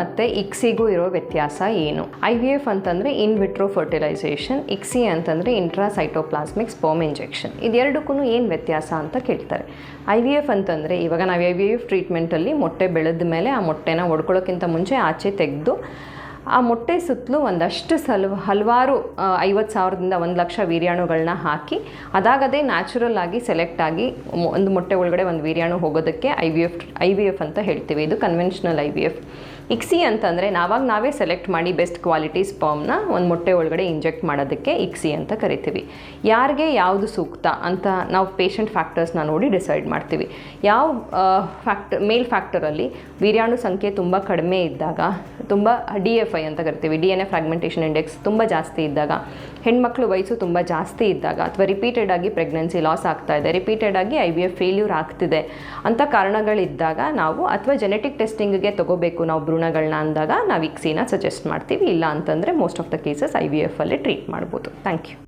ಮತ್ತು ಇಕ್ಸಿಗೂ ಇರೋ ವ್ಯತ್ಯಾಸ ಏನು? ಐ ವಿ ಎಫ್ ಅಂತಂದರೆ ಇನ್ ವಿಟ್ರೋ ಫರ್ಟಿಲೈಸೇಷನ್, ಇಕ್ಸಿ ಅಂತಂದರೆ ಇಂಟ್ರಾಸೈಟೋಪ್ಲಾಸ್ಮಿಕ್ ಸ್ಪೋಮ್ ಇಂಜೆಕ್ಷನ್. ಇದೆರಡಕ್ಕೂ ಏನು ವ್ಯತ್ಯಾಸ ಅಂತ ಕೇಳ್ತಾರೆ. ಐ ವಿ ಎಫ್ ಅಂತಂದರೆ ಇವಾಗ ನಾವು ಐ ವಿ ಎಫ್ ಟ್ರೀಟ್ಮೆಂಟಲ್ಲಿ ಮೊಟ್ಟೆ ಬೆಳೆದ ಮೇಲೆ ಆ ಮೊಟ್ಟೆನ ಒಡ್ಕೊಳ್ಳೋಕ್ಕಿಂತ ಮುಂಚೆ ಆಚೆ ತೆಗೆದು ಆ ಮೊಟ್ಟೆ ಸುತ್ತಲೂ ಒಂದಷ್ಟು ಸಲ, ಹಲವಾರು ಐವತ್ತು ಸಾವಿರದಿಂದ ಒಂದು ಲಕ್ಷ ವೀರ್ಯಾಣುಗಳನ್ನ ಹಾಕಿ, ಅದಾಗದೇ ನ್ಯಾಚುರಲ್ ಆಗಿ ಸೆಲೆಕ್ಟ್ ಆಗಿ ಒಂದು ಮೊಟ್ಟೆ ಒಳಗಡೆ ಒಂದು ವೀರ್ಯಾಣು ಹೋಗೋದಕ್ಕೆ I V F, I V F ಅಂತ ಹೇಳ್ತೀವಿ. ಇದು conventional I V F ICSI ಅಂತಂದರೆ ನಾವಾಗ ನಾವೇ ಸೆಲೆಕ್ಟ್ ಮಾಡಿ ಬೆಸ್ಟ್ ಕ್ವಾಲಿಟಿ ಸ್ಪರ್ಮ್ನ ಒಂದು ಮೊಟ್ಟೆ ಒಳಗಡೆ ಇಂಜೆಕ್ಟ್ ಮಾಡೋದಕ್ಕೆ ಇಕ್ಸಿ ಅಂತ ಕರಿತೀವಿ. ಯಾರಿಗೆ ಯಾವುದು ಸೂಕ್ತ ಅಂತ ನಾವು ಪೇಷಂಟ್ ಫ್ಯಾಕ್ಟರ್ಸ್ನ ನೋಡಿ ಡಿಸೈಡ್ ಮಾಡ್ತೀವಿ. ಯಾವ ಫ್ಯಾಕ್ಟರ್ ಮೇಲ್ ಫ್ಯಾಕ್ಟರಲ್ಲಿ ವೀರ್ಯಾಣು ಸಂಖ್ಯೆ ತುಂಬ ಕಡಿಮೆ ಇದ್ದಾಗ, ತುಂಬ ಡಿ ಎಫ್ ಐ ಅಂತ ಕರಿತೀವಿ. D N A fragmentation index ತುಂಬ ಜಾಸ್ತಿ ಇದ್ದಾಗ ಹೆಣ್ಮಕ್ಳು ವಯಸ್ಸು ತುಂಬ ಜಾಸ್ತಿ ಇದ್ದಾಗ ಅಥವಾ ರಿಪೀಟೆಡ್ ಆಗಿ ಪ್ರೆಗ್ನೆನ್ಸಿ ಲಾಸ್ ಆಗ್ತಾ ಇದೆ ರಿಪೀಟೆಡ್ ಆಗಿ ಐ ವಿ ಎಫ್ ಫೇಲ್ಯೂರ್ ಆಗ್ತಿದೆ ಅಂತ ಕಾರಣಗಳಿದ್ದಾಗ ನಾವು ಅಥವಾ ಜೆನೆಟಿಕ್ ಟೆಸ್ಟಿಂಗ್ಗೆ ತಗೋಬೇಕು ನಾವು ಭ್ರೂಣಗಳನ್ನ ಅಂದಾಗ ನಾವು ಇಕ್ಸಿನ ಸಜೆಸ್ಟ್ ಮಾಡ್ತೀವಿ, ಇಲ್ಲ ಅಂತಂದರೆ most of the cases I V ಎಫಲ್ಲಿ treat ಮಾಡ್ಬೋದು. Thank you